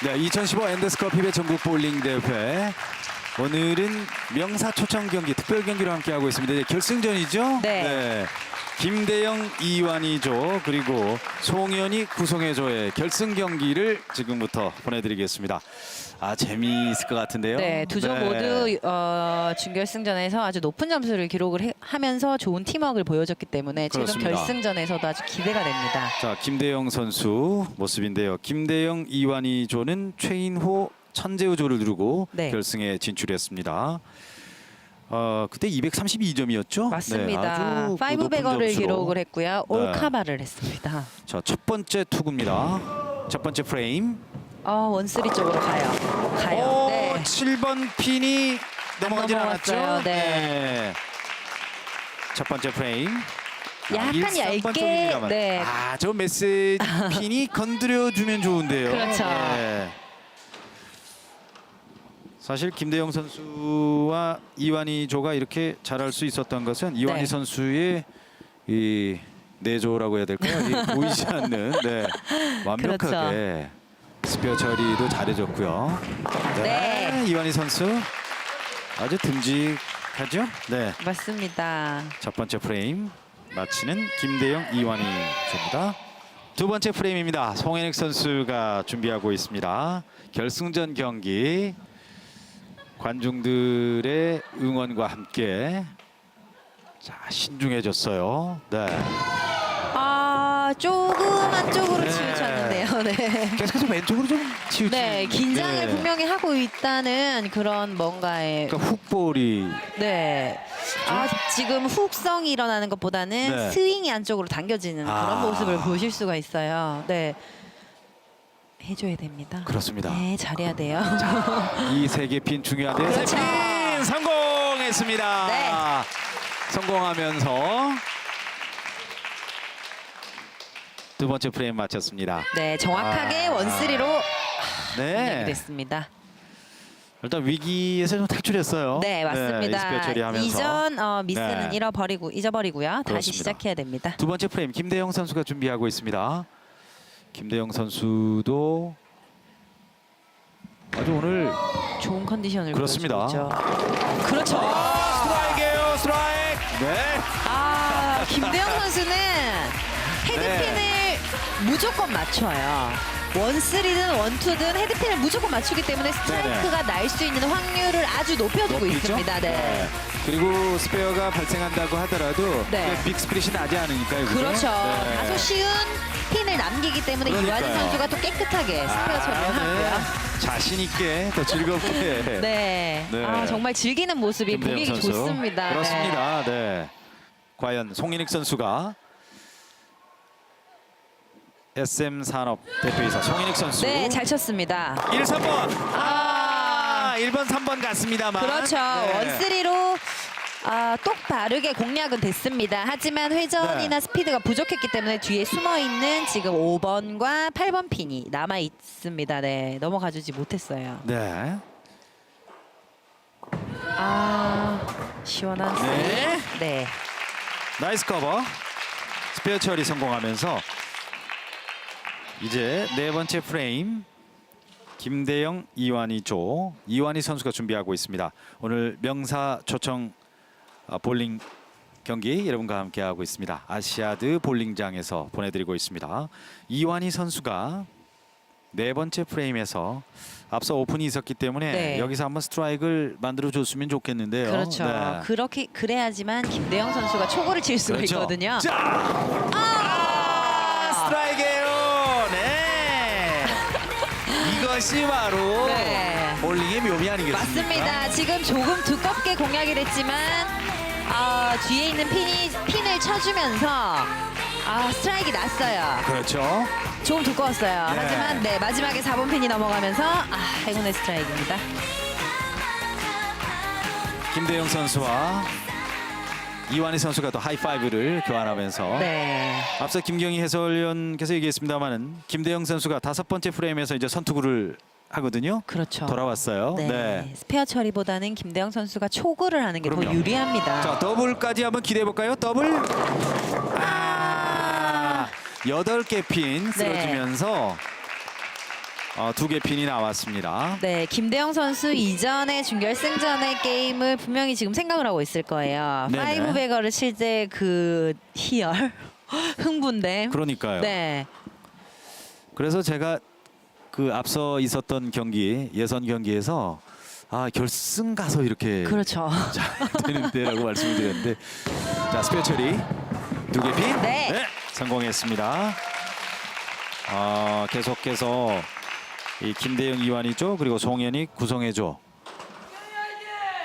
네, 2015 엔데스컵 피베 전국 볼링 대회. 오늘은 명사 초청 경기, 특별 경기로 함께 하고 있습니다. 이제 결승전이죠? 네. 김대영, 이완희조 그리고 송현이, 구송혜조의 결승 경기를 지금부터 보내드리겠습니다. 아 재미있을 것 같은데요. 네, 두 조 네. 모두 어, 준결승전에서 아주 높은 점수를 기록을 해- 하면서 좋은 팀워크를 보여줬기 때문에 최근 그렇습니다. 결승전에서도 아주 기대가 됩니다. 자 김대영 선수 모습인데요. 김대영, 이완희조는 최인호, 천재우조를 누르고 네. 결승에 진출했습니다. 어 그때 232점이었죠? 맞습니다. 파이브 베거를 기록을 했고요. 네. 올카바를 했습니다. 자 첫 번째 투구입니다. 첫 번째 프레임. 어, 원쓰리 쪽으로 가요. 가요. 오, 네. 7번 핀이 넘어가진. 않았죠? 네. 첫 번째 프레임. 아, 약간 일삼번 얇게, 쪽입니다만. 네. 아, 저 메시지 핀이 건드려 주면 좋은데요. 그렇죠. 네. 사실 김대영 선수와 이완희 조가 이렇게 잘할 수 있었던 것은 이완희 네. 선수의 이 내조라고 해야 될까요? 이 보이지 않는 네. 완벽하게 그렇죠. 스페어 처리도 잘해줬고요. 네. 이완희 선수 아주 듬직하죠? 네. 맞습니다. 첫 번째 프레임 마치는 김대영 이완희 조입니다. 두 번째 프레임입니다. 송현익 선수가 준비하고 있습니다. 결승전 경기 관중들의 응원과 함께 자 신중해졌어요. 네. 아, 조금 안쪽으로 네. 치우쳤는데요. 네. 계속해서 왼쪽으로 좀 치우치. 네, 긴장을 네. 분명히 하고 있다는 그런 뭔가의 그러니까 훅볼이 네. 아, 지금 훅성이 일어나는 것보다는 네. 스윙이 안쪽으로 당겨지는 아. 그런 모습을 보실 수가 있어요. 네. 해줘야 됩니다. 그렇습니다. 네, 잘해야 돼요. 이세개핀 중요한데요. 그렇죠. 세핀 성공했습니다. 네. 성공하면서 두 번째 프레임 마쳤습니다. 네, 정확하게 아. 원쓰리로 네. 됐습니다. 일단 위기에서 좀 탈출했어요. 네, 맞습니다. 이스페어 처리하면서 이전 어, 미스는 네. 잃어버리고 잊어버리고요. 다시 그렇습니다. 시작해야 됩니다. 두 번째 프레임 김대영 선수가 준비하고 있습니다. 김대영 선수도 아주 오늘 좋은 컨디션을 그렇습니다. 보여주고 있죠. 그렇죠. 아, 스트라이크예요, 스트라이크. 네. 아, 김대영 선수는 헤드핀을 네. 무조건 맞춰요. 원쓰리든 원투든 헤드핀을 무조건 맞추기 때문에 스트라이크가 날 수 있는 확률을 아주 높여두고 높이죠? 있습니다. 네. 그리고 스페어가 발생한다고 하더라도 네. 그빅 스프릿이 나지 않으니까요. 그죠? 그렇죠. 네. 다소 쉬운 남기기 때문에 그러니까요. 이완희 선수가 또 깨끗하게 스페어 처리를 아, 하고요. 네. 자신 있게 더 즐겁게. 네. 네. 아, 정말 즐기는 모습이 김대영 보기 선수. 좋습니다. 네. 그렇습니다. 네. 과연 송인익 선수가 SM 산업 대표이사 송인익 선수. 네, 네, 잘 쳤습니다. 1, 3번. 아. 아, 1번, 3번 같습니다만. 그렇죠. 네. 원쓰리로 아, 똑 바르게 공략은 됐습니다. 하지만 회전이나 네. 스피드가 부족했기 때문에 뒤에 숨어 있는 지금 5번과 8번 핀이 남아 있습니다. 네, 넘어가주지 못했어요. 네. 아, 시원한 스윙. 네. 네. 나이스 커버. 스페어 처리 성공하면서 이제 네 번째 프레임 김대영, 이완희 조 이완희 선수가 준비하고 있습니다. 오늘 명사 초청 아, 볼링 경기 여러분과 함께 하고 있습니다. 아시아드 볼링장에서 보내드리고 있습니다. 이완희 선수가 네 번째 프레임에서 앞서 오픈이 있었기 때문에 네. 여기서 한번 스트라이크를 만들어 줬으면 좋겠는데요. 그렇죠. 네. 그렇게 그래야지만 김대영 선수가 초구를 칠 수가 그렇죠. 있거든요. 자, 아, 스트라이크예요. 네. 이것이 바로 네. 볼링의 묘미 아니겠습니까? 맞습니다. 지금 조금 두껍게 공략이 됐지만 아, 뒤에 있는 핀이 핀을 쳐주면서 아, 스트라이크 났어요. 그렇죠. 조금 두꺼웠어요. 네. 하지만 네 마지막에 4번 핀이 넘어가면서 아, 행운의 스트라이크입니다. 김대영 선수와 이완희 선수가 또 하이파이브를 교환하면서 네. 앞서 김경희 해설위원께서 얘기했습니다만은 김대영 선수가 다섯 번째 프레임에서 이제 선투구를 하거든요. 그렇죠. 돌아왔어요. 네. 네. 스페어 처리보다는 김대영 선수가 초구를 하는 게 더 그럼요. 유리합니다. 자 더블까지 한번 기대해 볼까요? 더블. 아 여덟 개핀 네. 쓰러지면서 어, 두 개 핀이 나왔습니다. 네, 김대영 선수 이전에 준결승전의 게임을 분명히 지금 생각을 하고 있을 거예요. 네네. 파이브 베거를 칠 때 그 희열, 흥분됨. 그러니까요. 네, 그래서 제가 그 앞서 있었던 경기 예선 경기에서 아 결승 가서 이렇게 그렇죠. 자, 되는데라고 말씀을 드렸는데 자 스페어 처리 두 개 핀. 네. 성공했습니다. 아 계속해서 이 김대영 이완이죠 그리고 송현이 구성해줘.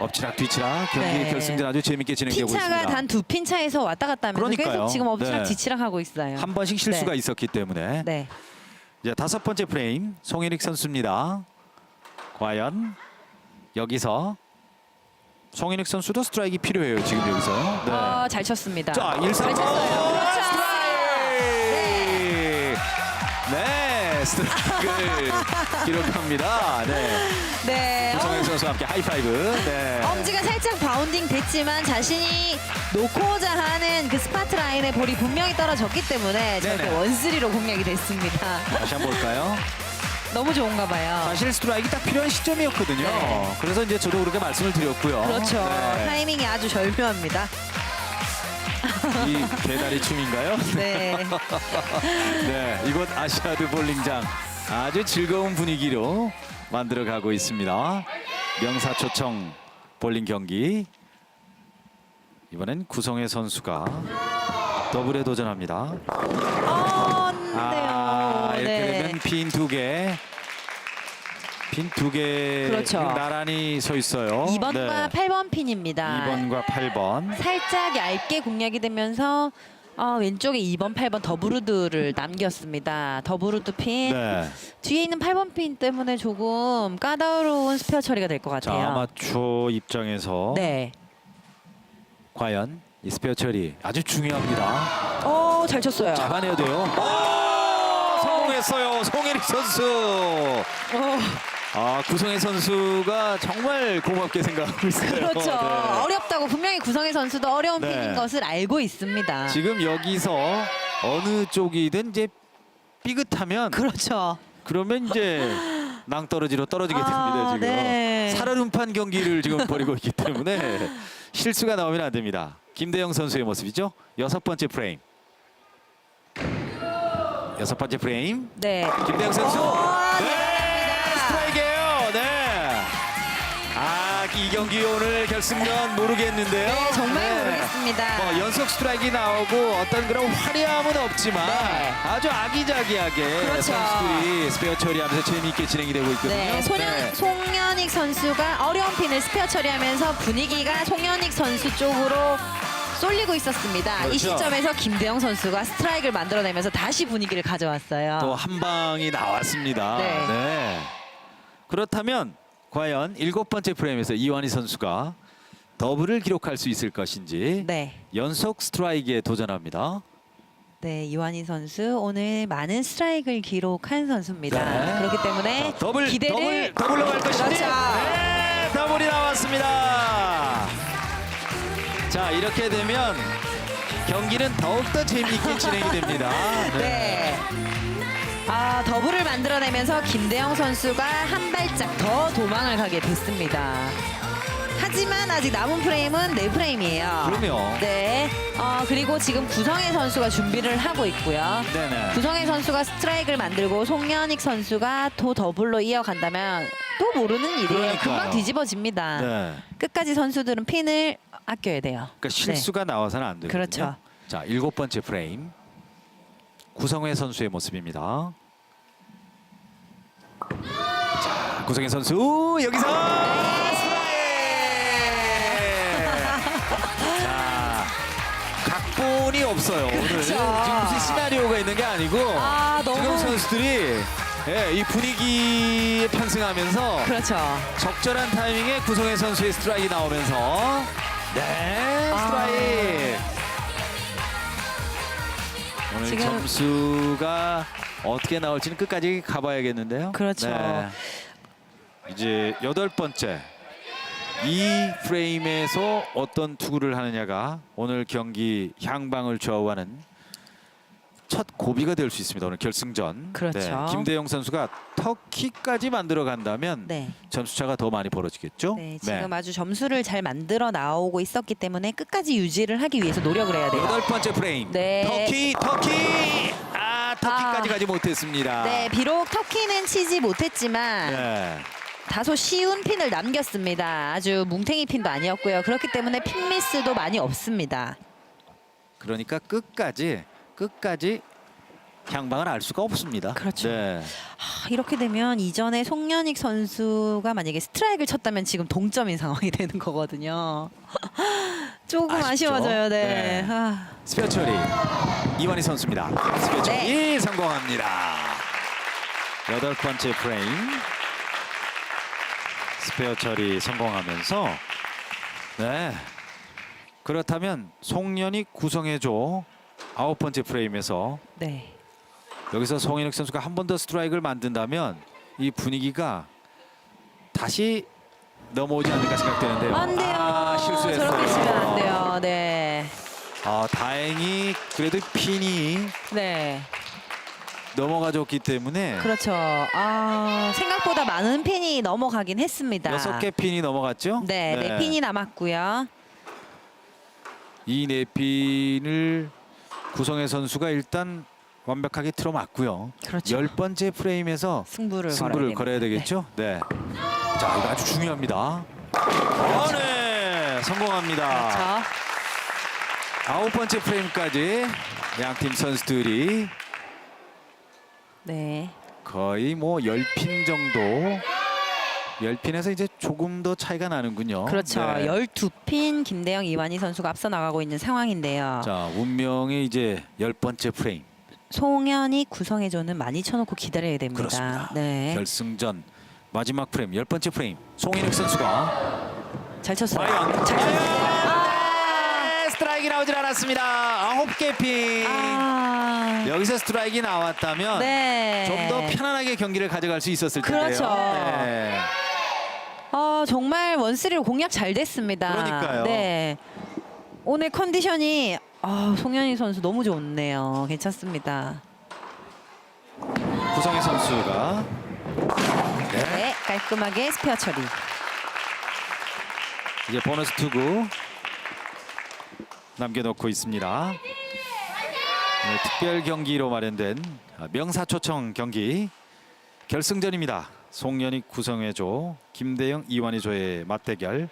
엎치락 뒤치락 경기 네. 결승전 아주 재밌게 진행되고 핀차가 있습니다. 단 두 핀 차에서 왔다 갔다 하면서 그러니까요. 계속 지금 엎치락 네. 뒤치락 하고 있어요. 한 번씩 실수가 네. 있었기 때문에 네. 이제 다섯 번째 프레임 송현익 선수입니다. 과연 여기서 송현익 선수도 스트라이크 필요해요 지금 여기서요. 네. 어, 잘 쳤습니다. 자, 1 3잘 쳤어요. 그렇죠. 스트라이크. 네, 스트라이크를 기록합니다. 네. 네. 선수와 함께 하이파이브. 네. 엄지가 살짝 바운딩 됐지만 자신이 놓고자 하는 그 스파트 라인에 볼이 분명히 떨어졌기 때문에 저렇게 네네. 원스리로 공략이 됐습니다. 다시 한번 볼까요? 너무 좋은가 봐요. 사실 스트라이크 딱 필요한 시점이었거든요. 네. 그래서 이제 저도 그렇게 말씀을 드렸고요. 그렇죠. 네. 타이밍이 아주 절묘합니다. 이 개다리 춤인가요? 네. 네, 이곳 아시아드 볼링장 아주 즐거운 분위기로 만들어 가고 있습니다. 명사초청 볼링 경기 이번엔 구성혜 선수가 더블에 도전합니다. 어, 아, 네. 이렇게 되면 핀두 개, 핀두개 그렇죠. 나란히 서 있어요. 2번과 8번 핀입니다. 2번과 8번. 살짝 얇게 공략이 되면서 어, 왼쪽에 2번, 8번 더브루드를 남겼습니다. 더브루드 핀. 네. 뒤에 있는 8번 핀 때문에 조금 까다로운 스페어 처리가 될 것 자, 같아요. 아마추어 입장에서 네. 과연 이 스페어 처리 아주 중요합니다. 오, 잘 쳤어요. 잡아내야 돼요. 오! 성공했어요. 송혜리 선수. 어, 아, 구성혜 선수가 정말 고맙게 생각하고 있어요. 그렇죠. 네. 어렵다고 분명히 구성희 선수도 어려운 네. 핀인 것을 알고 있습니다. 지금 여기서 어느 쪽이든 이제 삐끗하면 그렇죠. 그러면 이제 낭떠러지로 떨어지게 됩니다. 아, 지금 네. 살얼음판 경기를 지금 벌이고 있기 때문에 실수가 나오면 안 됩니다. 김대영 선수의 모습이죠. 여섯 번째 프레임. 여섯 번째 프레임. 네. 김대영 선수. 이 경기 오늘 결승전 모르겠는데요. 네, 정말 네. 모르겠습니다. 뭐 연속 스트라이크 나오고 어떤 그런 화려함은 없지만 네. 아주 아기자기하게 그렇죠. 선수들이 스페어 처리하면서 재미있게 진행이 되고 있거든요. 네, 네. 송현익 선수가 어려운 핀을 스페어 처리하면서 분위기가 송현익 선수 쪽으로 쏠리고 있었습니다. 이 그렇죠. 시점에서 김대영 선수가 스트라이크를 만들어내면서 다시 분위기를 가져왔어요. 또 한 방이 나왔습니다. 네. 네. 그렇다면 과연 일곱 번째 프레임에서 이완희 선수가 더블을 기록할 수 있을 것인지 네, 연속 스트라이크에 도전합니다. 네 이완희 선수 오늘 많은 스트라이크를 기록한 선수입니다. 네. 그렇기 때문에 자, 더블 기대를 더블 더블로 갈 것인지 그렇죠. 네, 더블이 나왔습니다. 자 이렇게 되면 경기는 더욱더 재미있게 진행이 됩니다. 네. 아, 더블을 만들어내면서 김대영 선수가 한 발짝 더 도망을 가게 됐습니다. 하지만 아직 남은 프레임은 네 프레임이에요. 그럼요. 네. 어, 그리고 지금 구성혜 선수가 준비를 하고 있고요. 네네. 구성혜 선수가 스트라이크를 만들고 송현익 선수가 또 더블로 이어간다면 또 모르는 일이에요. 그러니까요. 금방 뒤집어집니다. 네. 끝까지 선수들은 핀을 아껴야 돼요. 그러니까 실수가 나와서는 안 되거든요. 그렇죠. 자 일곱 번째 프레임 구성회 선수의 모습입니다. 자 구성회 선수 여기서 스트라이크! 자 각본이 없어요 오늘. 지금 무슨 시나리오가 있는 게 아니고 아, 너무- 지금 선수들이 예, 이 분위기에 편승하면서 그렇죠. 적절한 타이밍에 구성혜 선수의 스트라이크 나오면서 네 아. 스트라이크 오늘 지금- 점수가 어떻게 나올지는 끝까지 가봐야겠는데요 그렇죠. 네. 이제 여덟 번째 이 프레임에서 어떤 투구를 하느냐가 오늘 경기 향방을 좌우하는 첫 고비가 될 수 있습니다. 오늘 결승전. 그렇죠. 김대영 선수가 터키까지 만들어 간다면 네. 점수차가 더 많이 벌어지겠죠? 네, 지금 아주 점수를 잘 만들어 나오고 있었기 때문에 끝까지 유지를 하기 위해서 노력을 해야 돼요. 여덟 번째 프레임. 네. 터키, 터키. 아, 터키까지 아. 가지 못했습니다. 네, 비록 터키는 치지 못했지만 네. 다소 쉬운 핀을 남겼습니다. 아주 뭉탱이 핀도 아니었고요. 그렇기 때문에 핀 미스도 많이 없습니다. 그러니까 끝까지 끝까지 향방을 알 수가 없습니다. 그렇죠. 네. 하, 이렇게 되면 이전에 송년익 선수가 만약에 스트라이크를 쳤다면 지금 동점인 상황이 되는 거거든요. 조금 아쉽죠? 아쉬워져요. 네. 네. 아, 스페어 처리 이완희 선수입니다. 스페어 처리 네. 성공합니다. 여덟 번째 프레임 스페어 처리 성공하면서 네 그렇다면 송년이 구성해줘 아홉 번째 프레임에서 네. 여기서 송인혁 선수가 한 번 더 스트라이크를 만든다면 이 분위기가 다시 넘어오지 않을까 생각되는데요. 안 돼요. 아, 실수했어요. 저렇게 치면 안 돼요. 네. 아, 다행히 그래도 핀이 네. 넘어가줬기 때문에 그렇죠. 아, 생각보다 많은 핀이 넘어가긴 했습니다. 여섯 개 핀이 넘어갔죠? 네, 네, 핀이 남았고요. 이네 핀을 구성의 선수가 일단 완벽하게 틀어맞고요. 그렇죠. 열 번째 프레임에서 승부를, 승부를 걸어야. 되겠죠? 네. 자, 이거 아주 중요합니다. 어, 네, 성공합니다. 그렇죠. 아홉 번째 프레임까지 양팀 선수들이 네. 거의 뭐 열 핀 정도 열 핀에서 이제 조금 더 차이가 나는군요. 그렇죠. 네. 12핀 김대영 이완희 선수가 앞서 나가고 있는 상황인데요. 자, 운명의 이제 열 번째 프레임. 송현이 구성해줘는 많이 쳐놓고 기다려야 됩니다. 그렇습니다. 네. 결승전 마지막 프레임 열 번째 프레임 송인혁 선수가 잘 쳤어요. 과연 잘 쳤어요. 아, 스트라이크 나오질 않았습니다. 아홉 개 핀. 아. 여기서 스트라이크 나왔다면 네. 좀 더 편안하게 경기를 가져갈 수 있었을 텐데요. 그렇죠. 네. 어, 정말 원스리로 공략 잘 됐습니다. 그러니까요. 네. 오늘 컨디션이 아, 송현희 선수 너무 좋네요. 괜찮습니다. 구성의 선수가 네. 네, 깔끔하게 스페어 처리. 이제 보너스 투구 남겨놓고 있습니다. 오늘 특별 경기로 마련된 명사초청 경기 결승전입니다. 송현익 구성해조 김대영 이완희조의 맞대결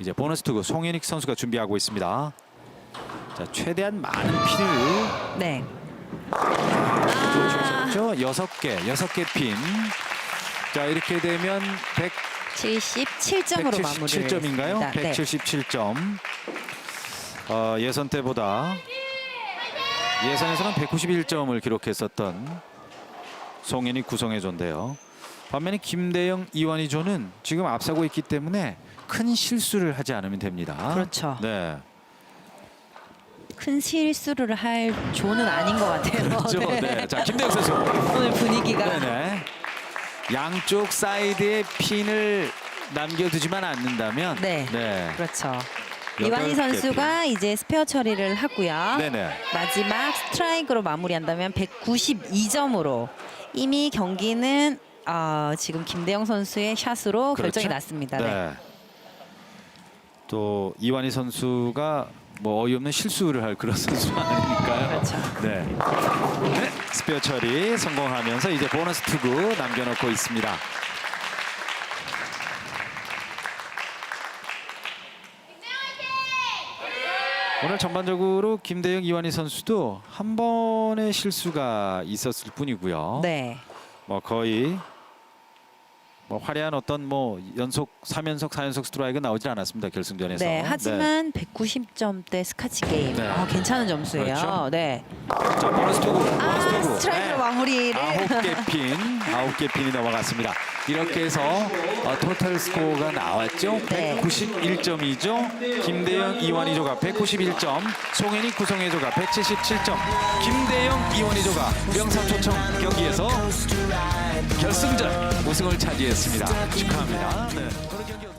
이제 보너스 투구 송현익 선수가 준비하고 있습니다. 자 최대한 많은 핀을 네. 죠 여섯 개 여섯 개 핀. 자 이렇게 되면 100 77점으로 마무리를 177점인가요? 했습니다. 네. 177점. 어, 예선 때보다 예선에서는 191점을 기록했었던 송현이 구성해조인데요. 반면에 김대영, 이완희 조는 지금 앞서고 있기 때문에 큰 실수를 하지 않으면 됩니다. 그렇죠. 네. 큰 실수를 할 조는 아닌 것 같아요. 그렇죠. 네. 자, 김대영 선수. 오늘 분위기가 네네. 양쪽 사이드에 핀을 남겨두지만 않는다면 네. 네. 그렇죠. 이완희 개 선수가 이제 스페어 처리를 하고요. 네네. 마지막 스트라이크로 마무리한다면 192점으로 이미 경기는 어, 지금 김대영 선수의 샷으로 그렇죠? 결정이 났습니다. 네. 또 이완희 선수가 뭐 어이없는 실수를 할 그런 선수 아니니까요. 그렇죠. 네. 네. 스페어 처리 성공하면서 이제 보너스 투구 남겨놓고 있습니다. 오늘 전반적으로 김대영 이완희 선수도 한 번의 실수가 있었을 뿐이고요. 네. 뭐 거의 뭐 화려한 어떤 뭐 연속 3연속 4연속 스트라이크 나오질 않았습니다 결승전에서. 네, 하지만 190점대 스카치 게임. 네. 아, 괜찮은 점수예요. 그렇죠. 네. 네. 자 보너스 투구, 보너스 아. 스트라이크로 네. 마무리를. 아홉 개 핀, 아홉 개 핀이 넘어갔습니다. 이렇게 해서 어, 토탈 스코어가 나왔죠. 네. 191점이죠. 김대영, 이완희 조가 191점, 송현희, 구성혜 조가 177점, 김대영, 이완희 조가 명상초청 경기에서 결승전 우승을 차지했습니다. 축하합니다. 네.